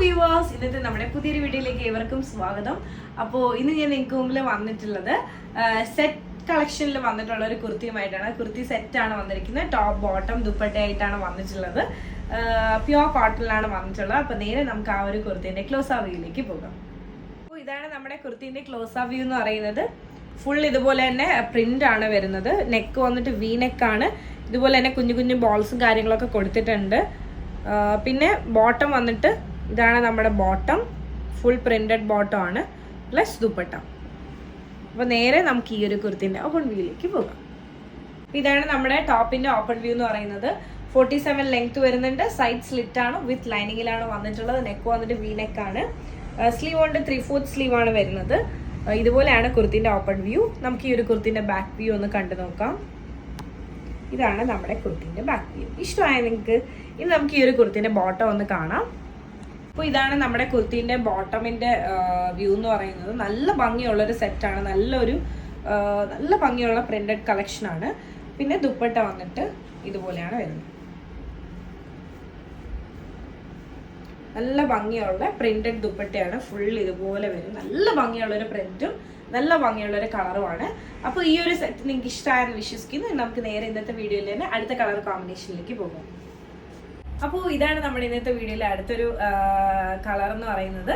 Viewers ഇന്നത്തെ നമ്മുടെ പുതിയൊരു വീഡിയോയിലേക്ക് ഏവർക്കും സ്വാഗതം. അപ്പോൾ ഇന്ന് ഞാൻ നിങ്ങൾക്ക് മുമ്പിൽ വന്നിട്ടുള്ളത് സെറ്റ് കളക്ഷനിൽ വന്നിട്ടുള്ള ഒരു കുർത്തിയുമായിട്ടാണ്. കുർത്തി സെറ്റ് ആണ് വന്നിരിക്കുന്നത്. ടോപ്പ് ബോട്ടം ദുപ്പട്ടയായിട്ടാണ് വന്നിട്ടുള്ളത്. പ്യുവർ കോട്ടണിലാണ് വന്നിട്ടുള്ളത്. അപ്പോൾ നേരെ നമുക്ക് ആ ഒരു കുർത്തിന്റെ ക്ലോസ് ആ വ്യൂയിലേക്ക് പോകാം. അപ്പോൾ ഇതാണ് നമ്മുടെ കുർത്തിന്റെ ക്ലോസ് ആ വ്യൂ എന്ന് പറയുന്നത്. ഫുൾ ഇതുപോലെ തന്നെ പ്രിന്റ് ആണ് വരുന്നത്. നെക്ക് വന്നിട്ട് വി നെക്കാണ് ഇതുപോലെ തന്നെ കുഞ്ഞു കുഞ്ഞു ബോൾസും കാര്യങ്ങളൊക്കെ കൊടുത്തിട്ടുണ്ട്. പിന്നെ ബോട്ടം വന്നിട്ട് ഇതാണ് നമ്മുടെ ബോട്ടം ഫുൾ പ്രിന്റഡ് ബോട്ടം ആണ്. പ്ലസ് ദുപ്പട്ട. അപ്പോൾ നേരെ നമുക്ക് ഈ ഒരു കുർത്തിന്റെ ഓപ്പൺ വ്യൂയിലേക്ക് പോകാം. ഇതാണ് നമ്മുടെ ടോപ്പിന്റെ ഓപ്പൺ വ്യൂ എന്ന് പറയുന്നത്. ഫോർട്ടി സെവൻ ലെങ്ത് വരുന്നുണ്ട്. സൈഡ് സ്ലിറ്റ് ആണ്. വിത്ത് ലൈനിങ്ങിലാണ് വന്നിട്ടുള്ളത്. നെക്ക് വന്നിട്ട് വി നെക്ക് ആണ്. സ്ലീവ് കൊണ്ട് ത്രീ ഫോർത്ത് സ്ലീവ് ആണ് വരുന്നത്. ഇതുപോലെയാണ് കുർത്തിന്റെ ഓപ്പൺ വ്യൂ നമുക്ക് ഈ ഒരു കുർത്തിന്റെ ബാക്ക് വ്യൂ ഒന്ന് കണ്ടു നോക്കാം. ഇതാണ് നമ്മുടെ കുർത്തിന്റെ ബാക്ക് വ്യൂ ഇഷ്ടമായ നിങ്ങൾക്ക് ഇനി നമുക്ക് ഈ ഒരു കുർത്തിന്റെ ബോട്ടം ഒന്ന് കാണാം. അപ്പോൾ ഇതാണ് നമ്മുടെ കുർത്തിന്റെ ബോട്ടമിന്റെ വ്യൂ എന്ന് പറയുന്നത്. നല്ല ഭംഗിയുള്ള ഒരു സെറ്റാണ് നല്ലൊരു നല്ല ഭംഗിയുള്ള കളക്ഷൻ ആണ്. പിന്നെ ദുപ്പട്ട വന്നിട്ട് ഇതുപോലെയാണ് വരുന്നത്. നല്ല ഭംഗിയുള്ള പ്രിന്റഡ് ദുപ്പട്ടയാണ്. ഫുൾ ഇതുപോലെ വരും. നല്ല ഭംഗിയുള്ള ഒരു പ്രിന്റും നല്ല ഭംഗിയുള്ള ഒരു കളറുമാണ് അപ്പോൾ ഈ ഒരു സെറ്റ് നിങ്ങൾക്ക് ഇഷ്ടമായെന്ന് വിശ്വസിക്കുന്നു. നമുക്ക് നേരെ ഇന്നത്തെ വീഡിയോയിൽ തന്നെ അടുത്ത കളർ കോമ്പിനേഷനിലേക്ക് പോകാം. അപ്പോൾ ഇതാണ് നമ്മുടെ ഇന്നത്തെ വീഡിയോയിലെ അടുത്തൊരു കളർ എന്ന് പറയുന്നത്.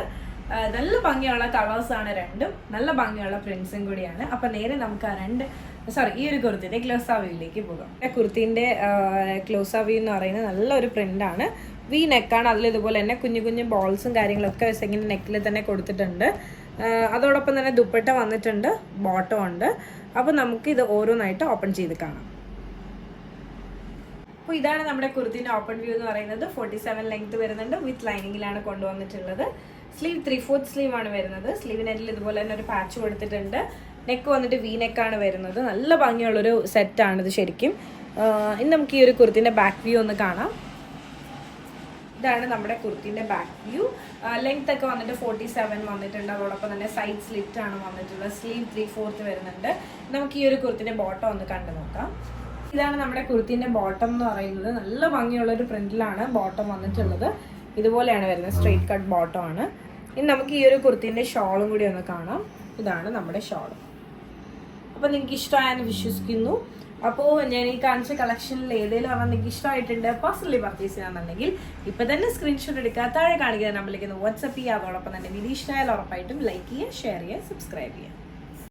നല്ല ഭംഗിയുള്ള കളേഴ്സ് ആണ് രണ്ടും. നല്ല ഭംഗിയുള്ള പ്രിന്റ്സും കൂടിയാണ്. അപ്പൊ നേരെ നമുക്ക് ആ രണ്ട് സോറി ഈ ഒരു കുർത്തിന്റെ ക്ലോസ് ആവിയിലേക്ക് പോകാം. കുർത്തിന്റെ ക്ലോസ് ആവി എന്ന് പറയുന്നത് നല്ലൊരു പ്രിന്റ് ആണ്. വി നെക്കാണ് അതിൽ ഇതുപോലെ തന്നെ കുഞ്ഞു കുഞ്ഞു ബോൾസും കാര്യങ്ങളൊക്കെ സെക്കൻഡ് നെക്കിൽ തന്നെ കൊടുത്തിട്ടുണ്ട്. അതോടൊപ്പം തന്നെ ദുപ്പട്ട വന്നിട്ടുണ്ട്. ബോട്ടം ഉണ്ട്. അപ്പോൾ നമുക്ക് ഇത് ഓരോന്നായിട്ട് ഓപ്പൺ ചെയ്ത് കാണാം. അപ്പോൾ ഇതാണ് നമ്മുടെ കുർത്തിന്റെ ഓപ്പൺ വ്യൂ എന്ന് പറയുന്നത്. ഫോർട്ടി സെവൻ ലെങ്ത് വരുന്നുണ്ട് വിത്ത് ലൈനിങ്ങിലാണ് കൊണ്ടുവന്നിട്ടുള്ളത്. സ്ലീവ് ത്രീ ഫോർത്ത് സ്ലീവ് ആണ് വരുന്നത്. സ്ലീവിനെറ്റിൽ ഇതുപോലെ തന്നെ ഒരു പാച്ച് കൊടുത്തിട്ടുണ്ട്. നെക്ക് വന്നിട്ട് വി നെക്കാണ് വരുന്നത്. നല്ല ഭംഗിയുള്ളൊരു സെറ്റാണ് ഇത് ശരിക്കും. ഇനി നമുക്ക് ഈ ഒരു കുർത്തിന്റെ ബാക്ക് വ്യൂ ഒന്ന് കാണാം. ഇതാണ് നമ്മുടെ കുർത്തിന്റെ ബാക്ക് വ്യൂ ലെങ്ത് ഒക്കെ വന്നിട്ട് ഫോർട്ടി സെവൻ വന്നിട്ടുണ്ട്. അതോടൊപ്പം തന്നെ സൈഡ് സ്ലിറ്റ് ആണ് വന്നിട്ടുള്ളത്. സ്ലീവ് ത്രീ ഫോർത്ത് വരുന്നുണ്ട്. നമുക്ക് ഈ ഒരു കുർത്തിന്റെ ബോട്ടം ഒന്ന് കണ്ടു നോക്കാം. ഇതാണ് നമ്മുടെ കുർത്തിന്റെ ബോട്ടം എന്ന് പറയുന്നത്. നല്ല ഭംഗിയുള്ള ഒരു പ്രിന്റിലാണ് ബോട്ടം വന്നിട്ടുള്ളത്. ഇതുപോലെയാണ് വരുന്നത്. സ്ട്രെയിറ്റ് കട്ട് ബോട്ടം ആണ്. ഇനി നമുക്ക് ഈ ഒരു കുർത്തിന്റെ ഷോളും കൂടി ഒന്ന് കാണാം. ഇതാണ് നമ്മുടെ ഷോൾ അപ്പോൾ നിങ്ങൾക്ക് ഇഷ്ടമായെന്ന് വിശ്വസിക്കുന്നു. അപ്പോൾ ഞാൻ ഈ കാണിച്ച കളക്ഷനിൽ ഏതെങ്കിലും അവർ നിങ്ങൾക്ക് ഇഷ്ടമായിട്ടുണ്ട് പേഴ്സണലി പർച്ചേസ് ചെയ്യാന്നുണ്ടെങ്കിൽ ഇപ്പൊ തന്നെ സ്ക്രീൻഷോട്ട് എടുക്കുക. താഴെ കാണിക്കുന്ന നമ്പറിലേക്ക് വാട്സപ്പ് ചെയ്യുക. അതോടൊപ്പം തന്നെ വീഡിയോ ഇഷ്ടമായാലും ഉറപ്പായിട്ടും ലൈക്ക് ചെയ്യുക ഷെയർ ചെയ്യുക സബ്സ്ക്രൈബ് ചെയ്യുക.